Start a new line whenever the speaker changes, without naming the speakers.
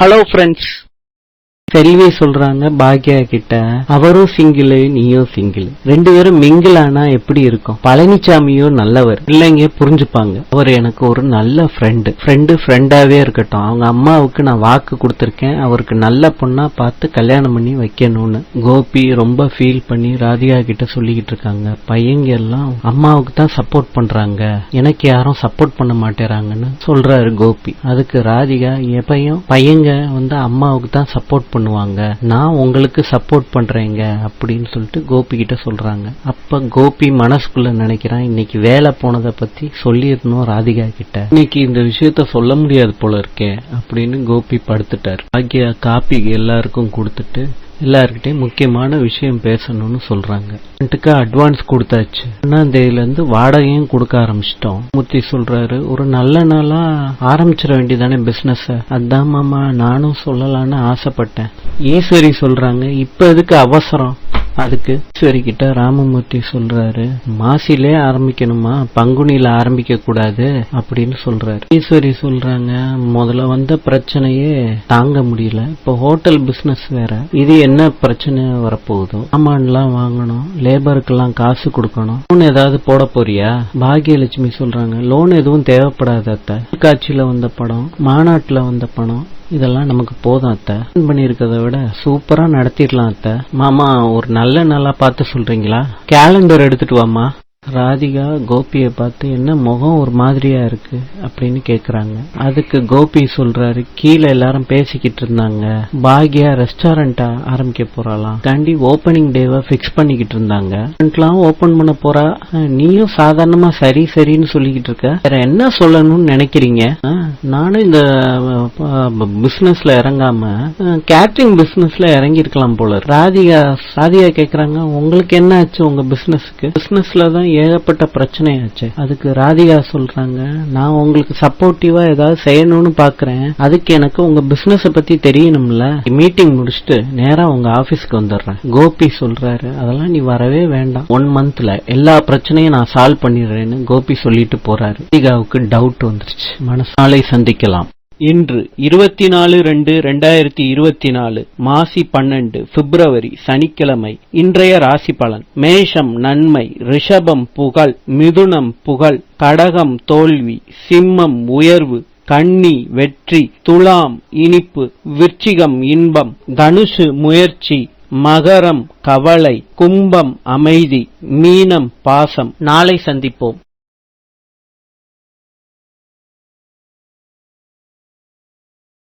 Hello friends. செல்வி சொல்றாங்க பாக்யா கிட்ட அவரும் சிங்கிள் நீயும் சிங்கிள். ரெண்டு பேரும் மிங்கிள் ஆனா எப்படி இருக்கும்? பழனிசாமியும் நல்லவர். பிள்ளைங்க புரிஞ்சுப்பாங்க. அவர் எனக்கு ஒரு நல்ல ஃப்ரெண்டு ஃப்ரெண்டு ஃப்ரெண்டாவே இருக்கட்டும். அவங்க அம்மாவுக்கு நான் வாக்கு கொடுத்துருக்கேன். அவருக்கு நல்ல பொண்ணா பார்த்து கல்யாணம் பண்ணி வைக்கணும்னு. கோபி ரொம்ப ஃபீல் பண்ணி ராதிகா கிட்ட சொல்லிக்கிட்டு இருக்காங்க. பையங்க எல்லாம் அம்மாவுக்கு தான் சப்போர்ட் பண்றாங்க. எனக்கு யாரும் சப்போர்ட் பண்ண மாட்டேறாங்கன்னு சொல்றாரு கோபி. அதுக்கு ராதிகா என் பையன் பையங்க வந்து அம்மாவுக்கு தான் சப்போர்ட் பண்ணுவாங்க. நான் உங்களுக்கு சப்போர்ட் பண்றேங்க அப்படின்னு சொல்லிட்டு கோபி கிட்ட சொல்றாங்க. அப்ப கோபி மனசுக்குள்ள நினைக்கிறான் இன்னைக்கு வேலை போனதை பத்தி சொல்லியிருந்தோம் ராதிகா கிட்ட. இன்னைக்கு இந்த விஷயத்த சொல்ல முடியாது போல இருக்கே அப்படின்னு கோபி படுத்துட்டார். பாக்கியா காப்பி எல்லாருக்கும் கொடுத்துட்டு எல்லார்கிட்டையும் முக்கியமான விஷயம் பேசணும்னு சொல்றாங்க. ரெண்டுக்கு அட்வான்ஸ் கொடுத்தாச்சு. ஒன்னாம் தேதியில இருந்து வாடகையும் கொடுக்க ஆரம்பிச்சிட்டோம். மூர்த்தி சொல்றாரு ஒரு நல்ல நாளா ஆரம்பிச்சிட வேண்டியதானே பிசினஸ் அதான் மாமா நானும் சொல்லலான்னு ஆசைப்பட்டேன். ஈஸ்வரி சொல்றாங்க இப்ப எதுக்கு அவசரம்? அதுக்கு ஈஸ்வரி கிட்ட ராமமூர்த்தி சொல்றாரு மாசிலே ஆரம்பிக்கணுமா? பங்குனியில ஆரம்பிக்க கூடாது அப்படின்னு சொல்றாரு. ஈஸ்வரி சொல்றாங்க முதல்ல வந்த பிரச்சனையே தாங்க முடியல. இப்போ ஹோட்டல் பிசினஸ் வேற. இது என்ன பிரச்சனை வரப்போகுதோ? சாமான்லாம் வாங்கணும் லேபருக்கெல்லாம் காசு கொடுக்கணும். லோன் ஏதாவது போட போறியா? பாகியலட்சுமி சொல்றாங்க லோன் எதுவும் தேவைப்படாத காட்சியில வந்த படம் மாநாட்டுல வந்த படம் இதெல்லாம் நமக்கு போதும் அத்தை. Plan பண்ணியிருக்கதை விட சூப்பரா நடத்திடலாம் அத்தை. மாமா ஒரு நல்ல நாளா பார்த்து சொல்றீங்களா? கேலண்டர் எடுத்துட்டு வாமா ராதிகா கோபியை பார்த்து என்ன முகம் ஒரு மாதிரியா இருக்கு? அப்படின்னு கேக்குறாங்க. அதுக்கு கோபி சொல்றாரு கீழே எல்லாரும் பேசிக்கிட்டு இருந்தாங்க. பாக்யா ரெஸ்டாரண்டா ஆரம்பிக்க போறாளாம். கண்டி ஓபனிங் டேவை ஃபிக்ஸ் பண்ணிக்கிட்டு இருந்தாங்க. ஓபன் பண்ண போறா. நீயும் சாதாரணமா சரி சரின்னு சொல்லிக்கிட்டு இருக்க. வேற என்ன சொல்லணும்னு நினைக்கிறீங்க? நானும் இந்த பிசினஸ்ல இறங்காம கேட்டரிங் பிசினஸ்ல இறங்கி இருக்கலாம் போல ராதிகா ராதிகா கேக்குறாங்க உங்களுக்கு என்ன ஆச்சு உங்க பிசினஸ்க்கு பிசினஸ்ல தான் ஏகப்பட்ட பிரச்சனையாச்சு. அதுக்கு ராதிகா சொல்றாங்க நான் உங்களுக்கு சப்போர்ட்டிவா ஏதாவது செய்யணும்னு பாக்குறேன். அதுக்கு எனக்கு உங்க பிசினஸ் பத்தி தெரியணும்ல. மீட்டிங் முடிச்சுட்டு நேரா உங்க ஆபீஸ்க்கு வந்துடுறேன். கோபி சொல்றாரு அதெல்லாம் நீ வரவே வேண்டாம். ஒன் மந்த்ல எல்லா பிரச்சனையும் நான் சால்வ் பண்ணிடுறேன்னு கோபி சொல்லிட்டு போறாரு. ராதிகாவுக்கு டவுட் வந்துருச்சு. மனசாலை சந்திக்கலாம். இன்று இருபத்தி நாலு ரெண்டு ரெண்டாயிரத்தி இருபத்தி நாலு மாசி பன்னெண்டு பிப்ரவரி சனிக்கிழமை இன்றைய ராசி பலன். மேஷம் நன்மை ரிஷபம் புகழ் மிதுனம் புகழ் கடகம் தோல்வி சிம்மம் உயர்வு கன்னி வெற்றி துலாம் இனிப்பு விருச்சிகம் இன்பம் தனுசு முயற்சி மகரம் கவலை கும்பம் அமைதி மீனம் பாசம். நாளை சந்திப்போம்.